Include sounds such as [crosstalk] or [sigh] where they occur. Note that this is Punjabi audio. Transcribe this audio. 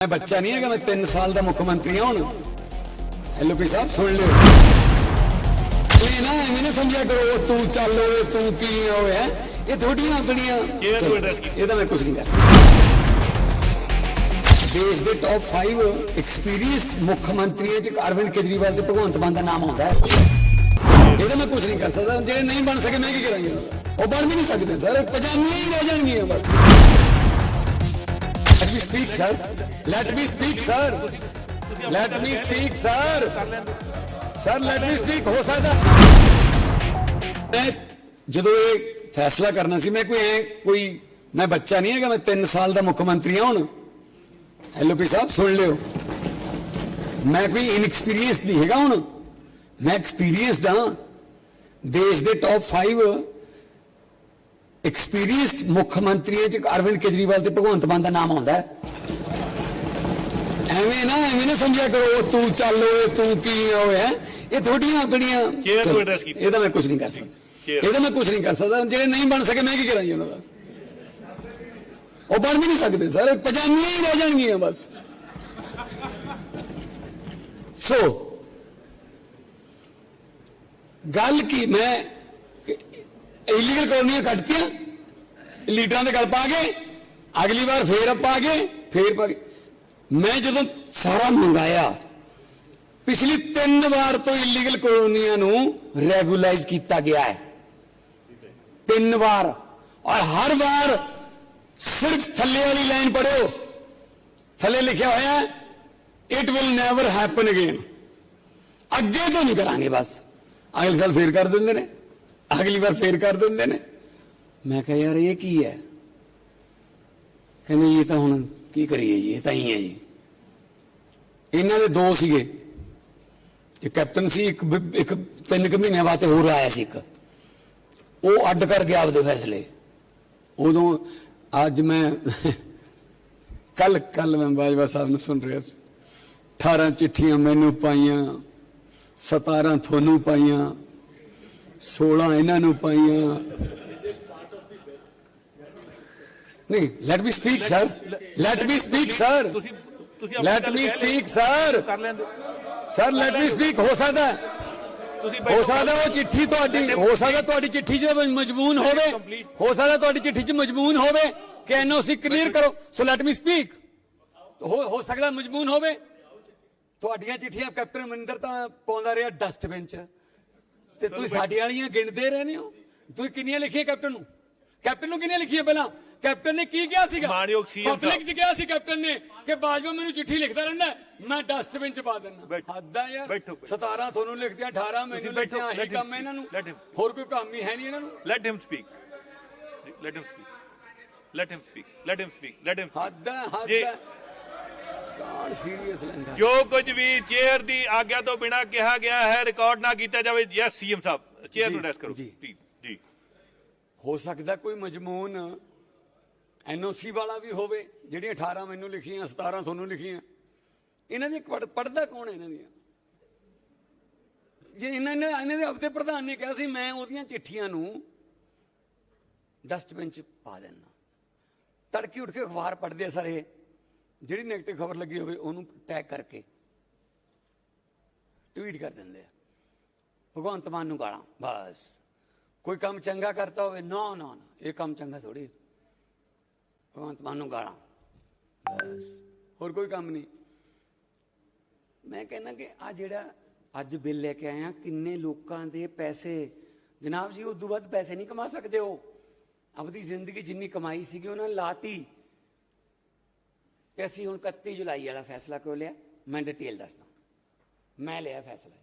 ਮੈਂ ਬੱਚਾ ਨਹੀਂ ਹੈਗਾ ਮੈਂ 3 ਸਾਲ ਦਾ ਮੁੱਖ ਮੰਤਰੀ ਹਾਂ ਹੁਣ। ਹੈਲੋ ਵੀ ਸਾਹਿਬ ਸੁਣ ਲਿਓ। ਇਹ ਨਾ ਐਵੇਂ ਨਾ ਸਮਝਿਆ ਕਰੋ ਉਹ ਤੂੰ ਚੱਲ ਓਏ ਤੂੰ ਕੀ ਹੋਇਆ ਇਹ ਥੋੜੀਆਂ ਆਪਣੀਆਂ। ਇਹਦਾ ਮੈਂ ਕੁਝ ਨਹੀਂ ਕਰ ਸਕਦਾ। ਦੇਸ਼ ਦੇ ਟੌਪ 5 ਐਕਸਪੀਰੀਅੰਸ ਮੁੱਖ ਮੰਤਰੀਆਂ ਚ ਅਰਵਿੰਦ ਕੇਜਰੀਵਾਲ ਤੇ ਭਗਵੰਤ ਮਾਨ ਦਾ ਨਾਮ ਆਉਂਦਾ ਹੈ। ਇਹਦਾ ਮੈਂ ਕੁਝ ਨਹੀਂ ਕਰ ਸਕਦਾ। ਜਿਹੜੇ ਨਹੀਂ ਬਣ ਸਕੇ ਮੈਂ ਕੀ ਕਰਾਂਗਾ? ਉਹ ਬਣ ਵੀ ਨਹੀਂ ਸਕਦੇ ਸਰ। ਪਜਾਮੀਆਂ ਹੀ ਰਹਿ ਜਾਣਗੀਆਂ ਬਸ। Let me speak, sir. Let me speak, sir. Let me speak, sir. Sir, let me speak. ਹੋ ਸਕਦਾ ਮੈਂ ਜਦੋਂ ਇਹ ਫੈਸਲਾ ਕਰਨਾ ਸੀ ਮੈਂ ਕੋਈ ਕੋਈ ਮੈਂ ਬੱਚਾ ਨਹੀਂ ਹੈਗਾ ਮੈਂ 3 ਸਾਲ ਦਾ ਮੁੱਖ ਮੰਤਰੀ ਹਾਂ ਹੁਣ ਹੈਲੋ ਪੀ ਸਾਹਿਬ ਸੁਣ ਲਿਓ ਮੈਂ ਕੋਈ ਇਨਐਕਸਪੀਰੀਅੰਸ ਨਹੀਂ ਹੈਗਾ ਹੁਣ ਮੈਂ ਐਕਸਪੀਰੀਅੰਸਡ ਹਾਂ ਦੇਸ਼ ਦੇ ਟੌਪ 5 ਐਕਸਪੀਰੀਅੰਸ ਮੁੱਖ ਮੰਤਰੀਆਂ ਚ ਅਰਵਿੰਦ ਕੇਜਰੀਵਾਲ ਤੇ ਭਗਵੰਤ ਮਾਨ ਦਾ ਨਾਮ ਆਉਂਦਾ ਐਵੇਂ ਨਾ ਐਵੇਂ ਨਾ ਸਮਝਿਆ ਕਰੋ ਤੂੰ ਚੱਲ ਓਏ ਤੂੰ ਕੀ ਹੋਇਆ ਇਹ ਥੋੜੀਆਂ ਆਪਣੀਆਂ। ਤੋਂ। ਇਹਦਾ ਮੈਂ ਕੁਝ ਨਹੀਂ ਕਰ ਸਕਦਾ। ਇਹਦਾ ਮੈਂ ਕੁਝ ਨਹੀਂ ਕਰ ਸਕਦਾ। ਜਿਹੜੇ ਨਹੀਂ ਬਣ ਸਕੇ ਮੈਂ ਕੀ ਕਰਾਂ ਜੀ ਉਹਨਾਂ ਦਾ? ਉਹ ਬਣ ਵੀ ਨਹੀਂ ਸਕਦੇ ਸਰ। ਪਜਾਮੀਆਂ ਹੀ ਰਹਿ ਜਾਣਗੀਆਂ ਬਸ। ਸੋ ਗੱਲ ਕੀ ਮੈਂ ਇਲੀਗਲ ਕਲੋਨੀਆਂ ਕੱਟਤੀਆਂ ਲੀਡਰਾਂ ਦੇ ਗੱਲ ਪਾ ਗਏ ਅਗਲੀ ਵਾਰ ਫੇਰ ਪਾ ਗਏ, ਫੇਰ ਪਾ ਕੇ। ਮੈਂ ਜਦੋਂ ਸਾਰਾ ਮੰਗਾਇਆ, ਪਿਛਲੀ ਤਿੰਨ ਵਾਰ ਤੋਂ ਇਲੀਗਲ ਕਲੋਨੀਆਂ ਨੂੰ ਰੈਗੂਲਾਈਜ਼ ਕੀਤਾ ਗਿਆ ਹੈ। ਤਿੰਨ ਵਾਰ। ਔਰ ਹਰ ਵਾਰ ਸਿਰਫ ਥੱਲੇ ਵਾਲੀ ਲਾਈਨ ਪੜਿਓ ਥੱਲੇ ਲਿਖਿਆ ਹੋਇਆ ਹੈ it will never happen again ਅੱਗੇ ਤੋਂ ਨਹੀਂ ਕਰਾਂਗੇ ਬਸ। ਅਗਲੇ ਸਾਲ ਫੇਰ ਕਰ ਦਿੰਦੇ ਨੇ। ਅਗਲੀ ਵਾਰ ਫੇਰ ਕਰ ਦਿੰਦੇ ਨੇ। ਮੈਂ ਕਿਹਾ, ਯਾਰ, ਇਹ ਕੀ ਹੈ? ਕਹਿੰਦੇ, ਇਹ ਤਾਂ ਹੁਣ ਕੀ ਕਰੀਏ ਜੀ, ਇਹ ਤਾਂ ਹੀ ਹੈ ਜੀ। ਇਹਨਾਂ ਦੇ ਦੋ ਸੀਗੇ। ਇੱਕ ਕੈਪਟਨ ਸੀ, ਇੱਕ ਇੱਕ ਤਿੰਨ ਕੁ ਮਹੀਨਿਆਂ ਬਾਅਦ ਹੋਰ ਆਇਆ ਸੀ ਇੱਕ। ਉਹ ਅੱਡ ਕਰ ਗਿਆ ਆਪਦੇ ਫੈਸਲੇ। ਉਦੋਂ ਅੱਜ ਮੈਂ [laughs] ਕੱਲ ਕੱਲ ਮੈਂ ਬਾਜਵਾ ਸਾਹਿਬ ਨੂੰ ਸੁਣ ਰਿਹਾ ਸੀ। 18 ਚਿੱਠੀਆਂ ਮੈਨੂੰ ਪਾਈਆਂ 17 ਤੁਹਾਨੂੰ ਪਾਈਆਂ। 16 ਇਹਨਾਂ ਨੂੰ ਪਾਈਆਂ। ਨਹੀਂ let me speak sir let me speak sir let me speak sir sir let me speak ਹੋ। ਸਕਦਾ ਹੈ? ਸਕਦਾ ਉਹ ਚਿੱਠੀ ਤੁਹਾਡੀ ਹੋ ਸਕਦਾ ਤੁਹਾਡੀ ਚਿੱਠੀ 'ਚ ਮਜਬੂਨ ਹੋਵੇ। ਹੋ ਸਕਦਾ ਤੁਹਾਡੀ ਚਿੱਠੀ 'ਚ ਮਜਬੂਨ ਹੋਵੇ। ਕਿ ਐਨਓਸੀ ਕਲੀਅਰ ਕਰੋ। ਸੋ ਲੈਟ ਮੀ ਸਪੀਕ ਹੋ ਹੋ ਸਕਦਾ ਮਜਬੂਨ ਹੋਵੇ। ਤੁਹਾਡੀਆਂ ਚਿੱਠੀਆਂ ਕੈਪਟਨ ਅਮਰਿੰਦਰ ਤਾਂ ਪਾਉਂਦਾ ਰਿਹਾ ਡਸਟਬਿਨ 'ਚ। ਤੇ ਤੁਸੀਂ ਸਾਡੀਆਂ ਵਾਲੀਆਂ ਗਿਣਦੇ ਰਹਿੰਦੇ ਹੋ। ਤੁਸੀਂ ਕਿੰਨੀਆਂ ਲਿਖੀਆਂ ਕੈਪਟਨ ਨੂੰ? ਕੈਪਟਨ ਨੂੰ ਕਿੰਨੀਆਂ ਲਿਖੀਆਂ ਪਹਿਲਾਂ? ਕੈਪਟਨ ਨੇ ਕੀ ਕਿਹਾ ਸੀਗਾ। ਪਬਲਿਕ 'ਚ ਕਿਹਾ ਸੀ ਕੈਪਟਨ ਨੇ ਕਿ ਬਾਜਵਾ ਮੈਨੂੰ ਚਿੱਠੀ ਲਿਖਦਾ ਰਹਿੰਦਾ ਮੈਂ ਡਸਟਬਿਨ 'ਚ ਪਾ ਦਿੰਦਾ। ਹੱਦ ਯਾਰ। ਬੈਠੋ। 17 ਤੁਹਾਨੂੰ ਲਿਖਦਿਆਂ 18 ਮੈਨੂੰ ਲਿਖਦਿਆਂ ਆਹੀ ਕੰਮ ਇਹਨਾਂ ਨੂੰ। ਹੋਰ ਕੋਈ ਕੰਮ ਹੀ ਹੈ ਨਹੀਂ ਇਹਨਾਂ ਨੂੰ? Let him speak let him speak let him speak let him speak let him ਹੱਦ ਹੱਦ ਸੀਰੀਅਸ ਲੈਂਦਾ ਜੋ ਕੁਝ ਵੀ ਚੇਅਰ ਦੀ ਆਗਿਆ ਤੋਂ ਬਿਨਾ ਕਿਹਾ ਗਿਆ ਹੈ ਰਿਕਾਰਡ ਨਾ ਕੀਤਾ ਜਾਵੇ ਯੈਸ ਸੀਐਮ ਸਾਹਿਬ ਚੇਅਰ ਨੂੰ ਅਡਰੈਸ ਕਰੋ ਜੀ। ਪਲੀਜ਼ ਜੀ। ਹੋ ਸਕਦਾ ਕੋਈ ਮਜਮੂਨ ਐਨਓਸੀ ਵਾਲਾ ਵੀ ਹੋਵੇ ਜਿਹੜੀਆਂ 18 ਮੈਨੂੰ ਲਿਖੀਆਂ 17 ਤੁਹਾਨੂੰ ਲਿਖੀਆਂ। ਇਹਨਾਂ ਦੀ ਪੜਦਾ ਕੌਣ ਹੈ ਇਹਨਾਂ ਦੀਆਂ? ਜੇ ਇਹਨਾਂ ਨੇ ਇਹਨਾਂ ਦੇ ਹਫ਼ਤੇ ਪ੍ਰਧਾਨ ਨੇ ਕਿਹਾ ਸੀ ਮੈਂ ਉਹਦੀਆਂ ਚਿੱਠੀਆਂ ਨੂੰ ਡਸਟਬਿਨ 'ਚ ਪਾ ਦੇਣਾ ਤੜਕੇ ਉੱਠ ਕੇ ਅਖਬਾਰ ਪੜ੍ਹਦੇ ਆ ਸਾਰੇ। ਜਿਹੜੀ ਨੈਗੇਟਿਵ ਖਬਰ ਲੱਗੀ ਹੋਵੇ, ਉਹਨੂੰ ਟੈਗ ਕਰਕੇ ਟਵੀਟ ਕਰ ਦਿੰਦੇ ਆ। ਭਗਵੰਤ ਮਾਨ ਨੂੰ ਗਾਲਾਂ, ਬਸ। ਕੋਈ ਕੰਮ ਚੰਗਾ ਕਰਤਾ ਹੋਵੇ, ਨਾ ਨਾ ਨਾ, ਇਹ ਕੰਮ ਚੰਗਾ ਥੋੜੀ ਭਗਵੰਤ ਮਾਨ ਨੂੰ ਗਾਲਾਂ, ਬਸ। ਹੋਰ ਕੋਈ ਕੰਮ ਨਹੀਂ। ਮੈਂ ਕਹਿੰਦਾ ਕਿ ਆ ਜਿਹੜਾ ਅੱਜ ਬਿੱਲ ਲੈ ਕੇ ਆਇਆ ਕਿੰਨੇ ਲੋਕਾਂ ਦੇ ਪੈਸੇ, ਜਨਾਬ ਜੀ ਉਦੋਂ ਵੱਧ ਪੈਸੇ ਨਹੀਂ ਕਮਾ ਸਕਦੇ ਹੋ ਆਪਣੀ ਜ਼ਿੰਦਗੀ ਜਿੰਨੀ ਕਮਾਈ ਸੀਗੀ, ਉਹਨਾਂ ਨੇ ਲਾਤੀ। ਤੇ ਅਸੀਂ ਹੁਣ 31 ਜੁਲਾਈ ਵਾਲਾ ਫੈਸਲਾ ਕਿਉਂ ਲਿਆ? ਮੈਂ ਡਿਟੇਲ ਦੱਸਦਾ। ਮੈਂ ਲਿਆ ਫੈਸਲਾ।